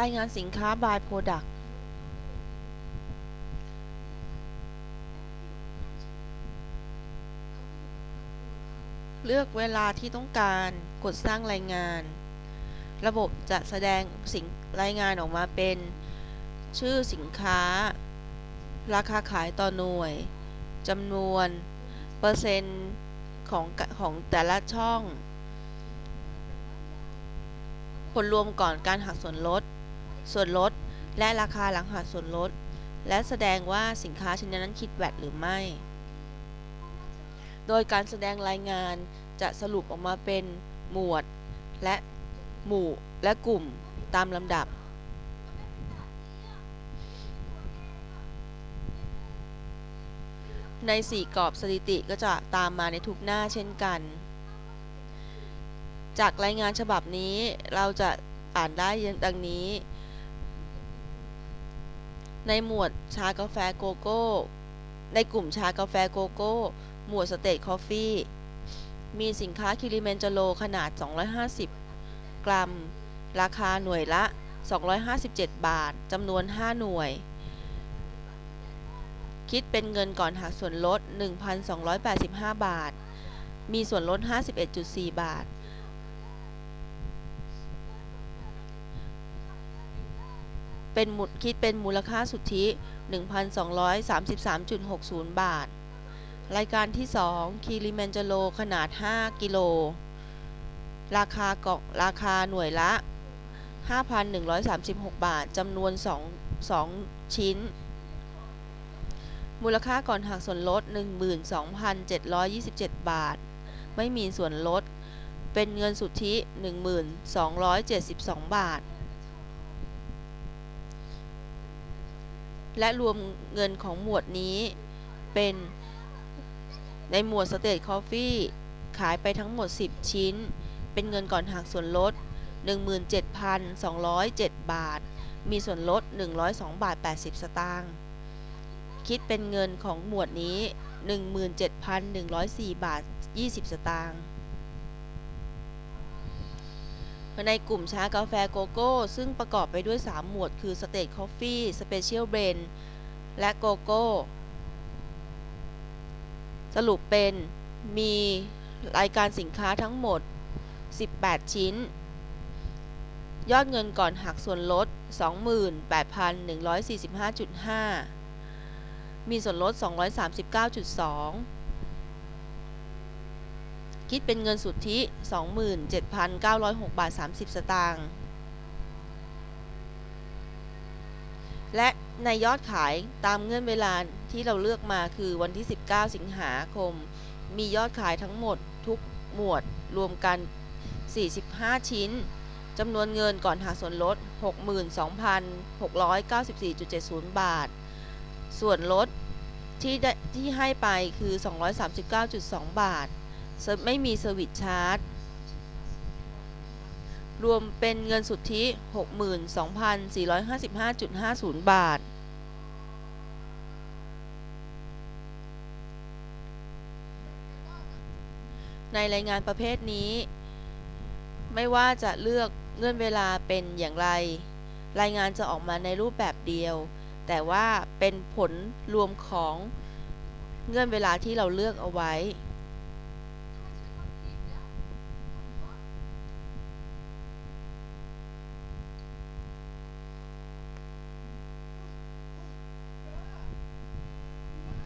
รายงานสินค้า by product เลือกเวลาที่ต้องการกดสร้างรายงาน ระบบจะแสดงสิ่งรายงานออกมาเป็น ชื่อสินค้า ราคาขายต่อหน่วยจำนวน เปอร์เซ็นต์ของของแต่ละช่อง ผลรวมก่อนการหักส่วนลด ส่วนลด และราคาหลังหักส่วนลด และแสดงว่าสินค้าชนิดนั้นคิดแวตหรือไม่ โดยการแสดงรายงานจะสรุปออกมาเป็นหมวด และหมู่และกลุ่มตามลำดับใน 4กรอบสถิติก็จะตามมาในทุกหน้าเช่นกัน จากรายงานฉบับนี้เราจะอ่านได้ดังนี้ ในหมวดชากาแฟโกโก้ ในกลุ่มชากาแฟโกโก้ หมวดสเตทคอฟฟี่มีสินค้าคิริเมนจโรขนาด 250 กรัม ราคาหน่วยละ 257 บาท จำนวน 5 หน่วย คิดเป็นเงินก่อนหักส่วนลด 1,285 บาท มีส่วนลด 51.4 บาท เป็นมูลคิดเป็นมูลค่าสุทธิ 1,233.60 บาท รายการที่ 2คิริแมนจโรขนาด 5 กิโล ราคากล่องราคาหน่วยละ 5,136 บาท จำนวน 2 2 ชิ้น มูลค่าก่อนหักส่วนลด 12,727 บาท ไม่มีส่วนลด เป็นเงินสุทธิ 1,272 บาท และรวมเงินของหมวดนี้เป็นในหมวดสเตทคอฟฟี่ขายไปทั้งหมด 10 ชิ้น เป็นเงินก่อนหักส่วนลด 17,207 บาท มีส่วนลด 102 บาท 80 สตางค์ คิดเป็นเงินของหมวดนี้ 17,104 บาท 20 สตางค์ ในกลุ่มชากาแฟโกโก้ ซึ่งประกอบไปด้วย 3 หมวด คือ State Coffee Special Blend และโกโก้ สรุปเป็นมีรายการสินค้าทั้งหมด 18 ชิ้น ยอดเงินก่อนหักส่วนลด 28,145.5 มีส่วนลด 239.2 คิดเป็นเงินสุทธิ 27,906 บาท 30 สตางค์และในยอดขายตามเงื่อนเวลาที่เราเลือกมาคือวันที่ 19 สิงหาคม มียอดขายทั้งหมดทุกหมวดรวมกัน 45 ชิ้นจำนวนเงินก่อนหักส่วนลด 62,694.70 บาท ส่วนลดที่ได้ที่ให้ไปคือ 239.2 บาท ไม่มีเซอร์วิสชาร์จรวมเป็นเงินสุทธิ 62,455.50 บาท ในรายงานประเภทนี้ ไม่ว่าจะเลือกเงื่อนเวลาเป็นอย่างไร รายงานจะออกมาในรูปแบบเดียว แต่ว่าเป็นผลรวมของเงื่อนเวลาที่เราเลือกเอาไว้